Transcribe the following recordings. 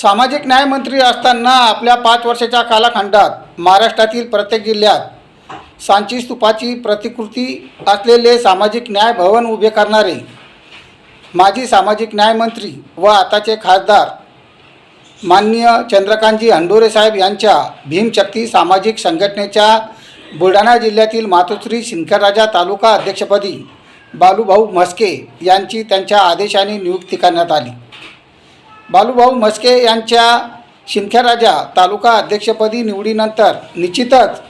सामाजिक न्यायमंत्री असताना आपल्या पाच वर्षाच्या कालखंडात महाराष्ट्रातील प्रत्येक जिल्ह्यात सांची स्तूपाची प्रतिकृती असलेले सामाजिक न्याय भवन उभे करणारे माजी सामाजिक न्यायमंत्री व आताचे खासदार माननीय चंद्रकांतजी हंडोरे साहेब यांच्या भीमशक्ती सामाजिक संघटनेच्या बुलढाणा जिल्ह्यातील मातोश्री शिंखरराजा तालुका अध्यक्षपदी बालूभाऊ म्हस्के यांची त्यांच्या आदेशाने नियुक्ती करण्यात आली. बालूभाऊ म्हस्के यांच्या शिंदखेडराजा तालुका अध्यक्षपदी निवडीनंतर निश्चितच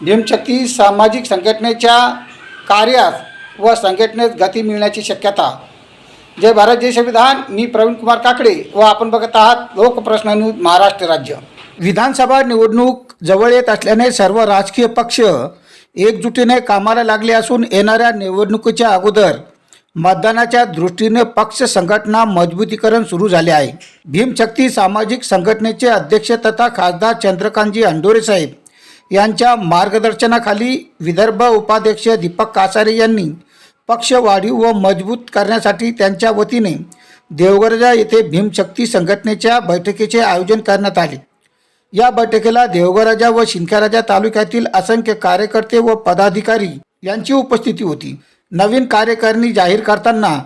भीमशक्ती सामाजिक संघटनेच्या कार्यास व संघटनेत गती मिळण्याची शक्यता. जय भारत जय संविधान. मी प्रवीण कुमार काकडे व आपण बघत आहात लोकप्रश्न न्यूज महाराष्ट्र राज्य. विधानसभा निवडणूक जवळ येत असल्याने सर्व राजकीय पक्ष एकजुटीने कामाला लागले असून येणाऱ्या निवडणुकीच्या अगोदर मतदानाच्या दृष्टीने पक्ष संघटना मजबूतीकरण सुरू झाले आहे. भीमशक्ती सामाजिक संघटनेचे अध्यक्ष तथा खासदार चंद्रकांतजी अंडोरे साहेब यांच्या मार्गदर्शनाखाली विदर्भ उपाध्यक्ष दीपक कासारे यांनी पक्ष वाढीव व मजबूत करण्यासाठी त्यांच्या वतीने देवगरजा येथे भीमशक्ती संघटनेच्या बैठकीचे आयोजन करण्यात आले. या बैठकीला देवगराजा व शिंदखेडराजा तालुक्यातील असंख्य कार्यकर्ते व पदाधिकारी यांची उपस्थिती होती. नवीन कार्यकारिणी जाहीर करताना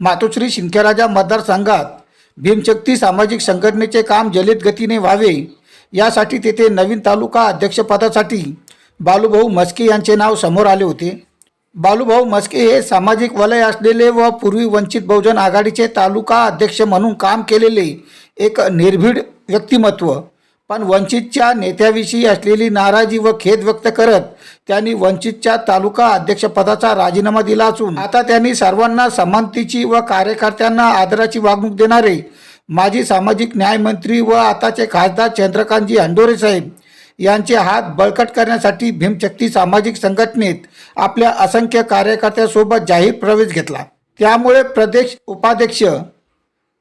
मातोश्री शिंकेराजा मतदारसंघात भीमशक्ती सामाजिक संघटनेचे काम जलद गतीने व्हावे यासाठी तेथे नवीन तालुका अध्यक्षपदासाठी बालूभाऊ म्हस्के यांचे नाव समोर आले होते. बालूभाऊ म्हस्के हे सामाजिक वलय असलेले व पूर्वी वंचित बहुजन आघाडीचे तालुका अध्यक्ष म्हणून काम केलेले एक निर्भीड व्यक्तिमत्व. पण वंचितच्या नेत्याविषयी असलेली नाराजी व खेद व्यक्त करत त्यांनी वंचितच्या तालुका अध्यक्षपदाचा राजीनामा दिला असून आता त्यांनी सर्वांना समानतेची व कार्यकर्त्यांना आदराची वागणूक देणारे माजी सामाजिक न्यायमंत्री व आताचे खासदार चंद्रकांतजी हंडोरे साहेब यांचे हात बळकट करण्यासाठी भीमशक्ती सामाजिक संघटनेत आपल्या असंख्य कार्यकर्त्यांसोबत जाहीर प्रवेश घेतला. त्यामुळे प्रदेश उपाध्यक्ष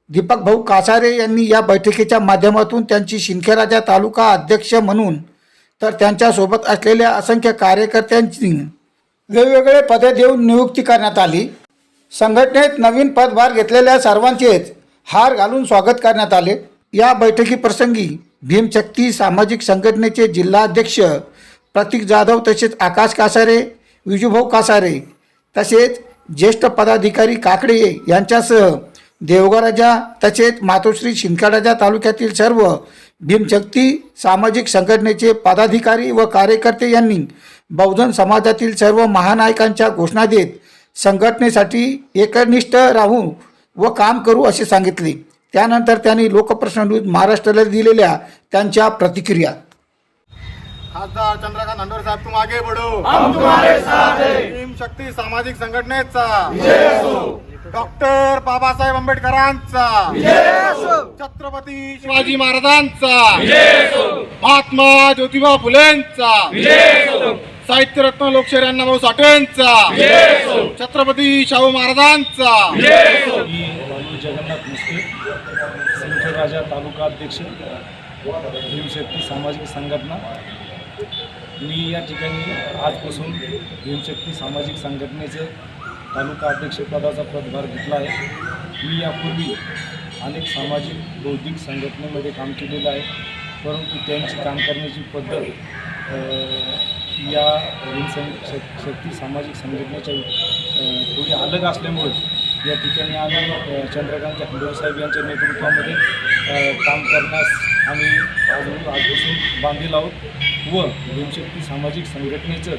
दीपक भाऊ कासारे यांनी या बैठकीच्या माध्यमातून त्यांची शिंदखेडराजा तालुका अध्यक्ष म्हणून तर त्यांच्यासोबत असलेल्या असंख्य कार्यकर्त्यांची वेगवेगळे पदे देऊन नियुक्ती करण्यात आली. संघटनेत नवीन पदभार घेतलेल्या सर्वांचेच हार घालून स्वागत करण्यात आले. या बैठकीप्रसंगी भीमशक्ती सामाजिक संघटनेचे जिल्हाध्यक्ष प्रतीक जाधव तसेच आकाश कासारे विजूभाऊ कासारे तसेच ज्येष्ठ पदाधिकारी काकडे यांच्यासह देवगराजा तसेच मातोश्री शिंदखेडराजा तालुक्यातील सर्व भीमशक्ती सामाजिक संघटनेचे पदाधिकारी व कार्यकर्ते यांनी बहुजन समाजातील सर्व महानायकांच्या घोषणा देत संघटनेसाठी एकनिष्ठ राहू व काम करू असे सांगितले. त्यानंतर त्यांनी लोकप्रश्न न्यूज महाराष्ट्राला दिलेल्या त्यांच्या प्रतिक्रिया. खासदार चंद्रकांत हंडोरे साहब तुम आगे बढ़ो. हैं. भीम शक्ती सामाजिक संघटनेचा. डॉक्टर बाबासाहेब आंबेडकरांचा. छत्रपती शिवाजी महाराजांचा. महात्मा ज्योतिबा फुलेंचा. साहित्यरत्न लोकशाही अण्णाभाऊ साठेंचा. छत्रपती शाहू महाराजांचा. जगन्नाथ मुस्के राजा तालुका अध्यक्ष भीमशक्ती सामाजिक संघटना. मी या ठिकाणी आजपासून भीमशक्ती सामाजिक संघटनेचं तालुका अध्यक्षपदाचा पदभार घेतला आहे. मी यापूर्वी अनेक सामाजिक बौद्धिक संघटनेमध्ये काम केलेलं आहे. परंतु त्यांची काम करण्याची पद्धत या शक्ती सामाजिक संघटनेच्या थोडी अलग असल्यामुळे या ठिकाणी आम्ही चंद्रकांत हंडोरे यांच्या नेतृत्वामध्ये काम करण्यास आम्ही आजून आजपासून बांधील आहोत व भीमशक्ती सामाजिक संघटनेचं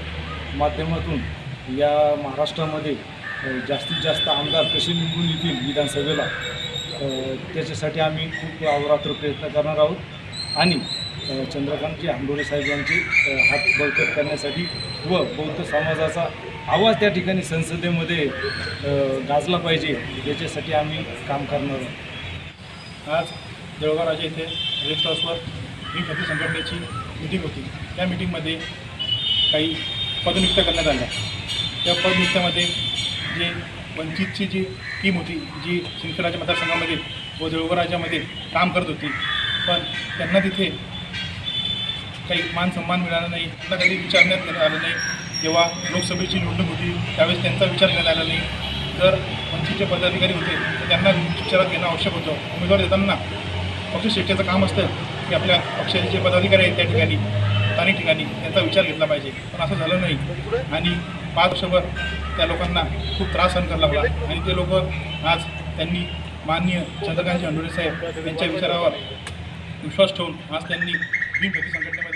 माध्यमातून या महाराष्ट्रामध्ये जास्तीत जास्त आमदार कसे निवडून येतील विधानसभेला त्याच्यासाठी आम्ही खूप अवरात्र प्रयत्न करणार आहोत. आणि चंद्रकांतजी हांडोरे साहेब यांचे हात बळकट करण्यासाठी व बौद्ध समाजाचा आवाज त्या ठिकाणी संसदेमध्ये गाजला पाहिजे याच्यासाठी आम्ही काम करणार आहोत. आज देवगाव येथे रेस्ट हाऊसवर ही शक्ती संघटनेची मिटिंग होती. त्या मिटिंगमध्ये काही पदनियुक्त करण्यात आल्या. त्या पदनियुक्तामध्ये जे वंचितची जी टीम होती जी शिंदखेडाच्या मतदारसंघामध्ये व देवगाव काम करत होती पण त्यांना तिथे काही मान सन्मान मिळाला नाही त्यांना कधी विचारण्यात येण्यात आलं नाही. जेव्हा लोकसभेची निवडणूक होती त्यावेळेस त्यांचा विचार करण्यात आला नाही. जर वंचितचे पदाधिकारी होते तर त्यांना विचारात घेणं आवश्यक होतं. उमेदवार देताना पक्षश्रेष्ठीचं काम असतं की आपल्या पक्षाचे जे पदाधिकारी आहेत त्या ठिकाणी स्थानिक ठिकाणी त्यांचा विचार घेतला पाहिजे. पण असं झालं नाही. आणि पाच वर्षभर त्या लोकांना खूप त्रास सहन करावा लागला. आणि ते लोक आज त्यांनी माननीय चंद्रकांतजी अंडोरे साहेब यांच्या विचारावर विश्वास ठेवून आज त्यांनी भीम संघटनेमध्ये